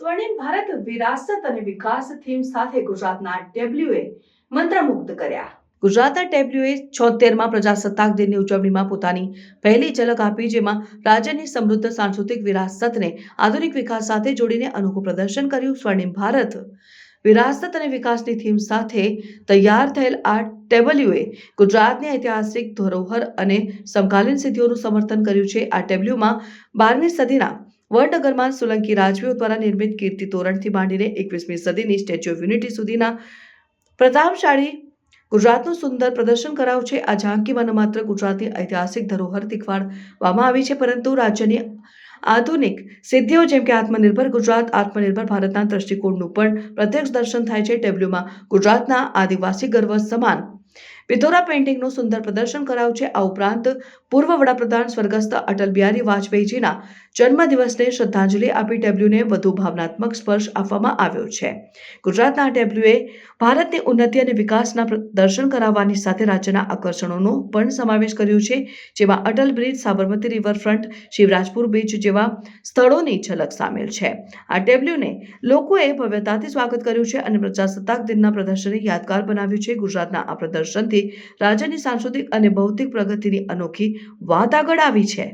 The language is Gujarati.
સ્વર્ણિમ ભારત વિરાસત અને વિકાસ થીમ સાથે ગુજરાતના ડેબ્લ્યુએ મંત્રમુગ્ધ કર્યા. ગુજરાતના ડેબ્લ્યુએ છોતેરમાં પ્રજાસત્તાક દિનની ઉજવણીમાં પોતાની પહેલી ઝલક આપી, જેમાં રાજ્યની સમૃદ્ધ સાંસ્કૃતિક વિરાસતને આધુનિક વિકાસ સાથે જોડીને અનોખું પ્રદર્શન કર્યું સ્વર્ણિમ ભારત. વિરાસત અને વિકાસની થીમ સાથે તૈયાર થયેલ આ ટેબલ્યુએ ગુજરાતની ઐતિહાસિક ધરોહર અને સમકાલીન સિદ્ધિઓનું સમર્થન કર્યું છે. આ ટેબલ્યુમાં બારમી સદીના વડનગરમાં સોલંકી રાજવીઓ દ્વારા નિર્મિત કીર્તિ તોરણથી માંડીને એકવીસમી સદીની સ્ટેચ્યુ ઓફ યુનિટી સુધીના પ્રતાપશાળી ગુજરાતનું સુંદર પ્રદર્શન કરાયું છે. આ ઝાંકીમાં વન માત્ર ગુજરાતની ઐતિહાસિક ધરોહર દેખાડવામાં આવી છે, પરંતુ રાજ્યની આધુનિક સિદ્ધિઓ જેમ કે આત્મનિર્ભર ગુજરાત, આત્મનિર્ભર ભારતના દ્રષ્ટિકોણનું પણ પ્રત્યક્ષ દર્શન થાય છે. ટેબ્લ્યુમાં ગુજરાતના આદિવાસી ગર્વ સમાન પિથોરા પેઇન્ટિંગનું સુંદર પ્રદર્શન કરાયું છે. આ ઉપરાંત પૂર્વ વડાપ્રધાન સ્વર્ગસ્થ અટલ બિહારી વાજપેયીજીના જન્મદિવસને શ્રદ્ધાંજલિ આપી ટેબ્લ્યુને વધુ ભાવનાત્મક સ્પર્શ આપવામાં આવ્યો છે. ગુજરાતના આ ભારતની ઉન્નતિ અને વિકાસના દર્શન કરાવવાની સાથે રાજ્યના આકર્ષણોનો પણ સમાવેશ કર્યો છે. જેમાં Atal bridge, Sabarmati riverfront Shivrajpur beach જેવા સ્થળોની ઝલક સામેલ છે. આ ટેબ્લ્યુને લોકોએ ભવ્યતાથી સ્વાગત કર્યું છે અને પ્રજાસત્તાક દિનના પ્રદર્શનને યાદગાર બનાવ્યું છે. ગુજરાતના આ પ્રદર્શનથી રાજ્યની સાંસ્કૃતિક અને ભૌતિક પ્રગતિની અનોખી વાત આગળ આવી છે.